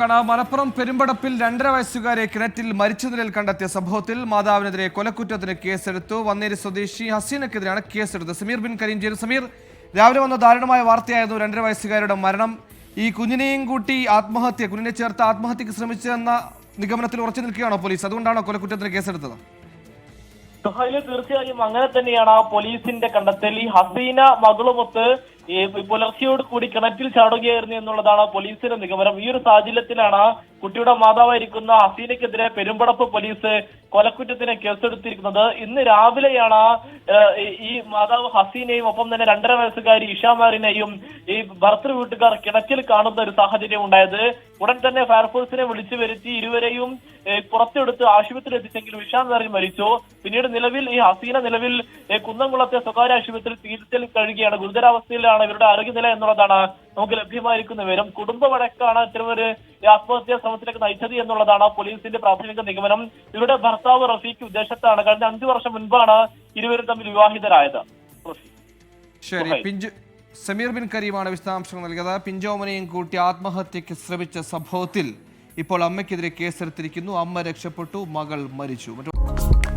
മലപ്പുറം പെരുമ്പടപ്പിൽ രണ്ടര വയസ്സുകാരെ കിണറ്റിൽ മരിച്ച നിലയിൽ കണ്ടെത്തിയ സംഭവത്തിൽ മാതാവിനെതിരെ കൊലക്കുറ്റത്തിന് കേസെടുത്തു. വന്നേരി സ്വദേശി ഹസീനക്കെതിരെയാണ് കേസെടുത്തത്. സമീർ ബിൻ കരീം ജയിൽ സമീർ രാവിലെ വന്ന ദാരുണമായ വാർത്തയായിരുന്നു രണ്ടര വയസ്സുകാരുടെ മരണം. ഈ കുഞ്ഞിനെയും കൂട്ടി ആത്മഹത്യ കുഞ്ഞിനെ ചേർത്ത് ആത്മഹത്യക്ക് ശ്രമിച്ചെന്ന നിഗമനത്തിൽ ഉറച്ചു നിൽക്കുകയാണോ പോലീസ്? അതുകൊണ്ടാണോ കൊലക്കുറ്റത്തിന് കേസെടുത്തത്? തീർച്ചയായും അങ്ങനെ തന്നെയാണ് പോലീസിന്റെ കണ്ടെത്തൽ. ഈ ഹസീന മകളുമൊത്ത് ഈ പുലർച്ചയോട് കൂടി കിണറ്റിൽ ചാടുകയായിരുന്നു എന്നുള്ളതാണ് പോലീസിന്റെ നിഗമനം. ഈ ഒരു സാഹചര്യത്തിലാണ് കുട്ടിയുടെ മാതാവായിരിക്കുന്ന അസീനയ്ക്കെതിരെ പെരുമ്പടപ്പ് പോലീസ് കൊലക്കുറ്റത്തിന് കേസെടുത്തിരിക്കുന്നത്. ഇന്ന് രാവിലെയാണ് ഈ- മാതാവ് ഹസീനയും ഒപ്പം തന്നെ രണ്ടര വയസ്സുകാരി ഇഷാമാരിനെയും ഈ ഭർത്തൃ വീട്ടുകാർ കിണറ്റിൽ കാണുന്ന ഒരു സാഹചര്യം ഉണ്ടായത്. ഉടൻ തന്നെ ഫയർഫോഴ്സിനെ വിളിച്ചു വരുത്തി ഇരുവരെയും പുറത്തെടുത്ത് ആശുപത്രി എത്തിച്ചെങ്കിലും ഇഷാമാറി മരിച്ചു. പിന്നീട് നിലവിൽ ഈ ഹസീന നിലവിൽ കുന്നംകുളത്തെ സ്വകാര്യ ആശുപത്രിയിൽ ചികിത്സയിൽ കഴിയുകയാണ്. ഗുരുതരാവസ്ഥയിലാണ് ഇവരുടെ ആരോഗ്യനില എന്നുള്ളതാണ് നമുക്ക് ലഭ്യമായിരിക്കുന്ന വിവരം. കുടുംബ വഴക്കാണ് ഇത്തരമൊരു ആത്മഹത്യാ ശ്രമത്തിലേക്ക് നയിച്ചത് എന്നുള്ളതാണ് പോലീസിന്റെ പ്രാഥമിക നിഗമനം. ഇവരുടെ ഭർത്താവ് റഫീഖ് വിദേശത്താണ് കഴിഞ്ഞ അഞ്ചു വർഷം മുൻപാണ് ഇരുവരും തമ്മിൽ വിവാഹിതരായത്. ശരി. പിഞ്ചു സമീർ ബിൻ കരീമാണ് വിശദാംശങ്ങൾ നൽകിയത്. പിഞ്ചോമനെയും കൂട്ടി ആത്മഹത്യക്ക് ശ്രമിച്ച സംഭവത്തിൽ ഇപ്പോൾ അമ്മയ്ക്കെതിരെ കേസെടുത്തിരിക്കുന്നു. അമ്മ രക്ഷപ്പെട്ടു മകൾ മരിച്ചു. മറ്റു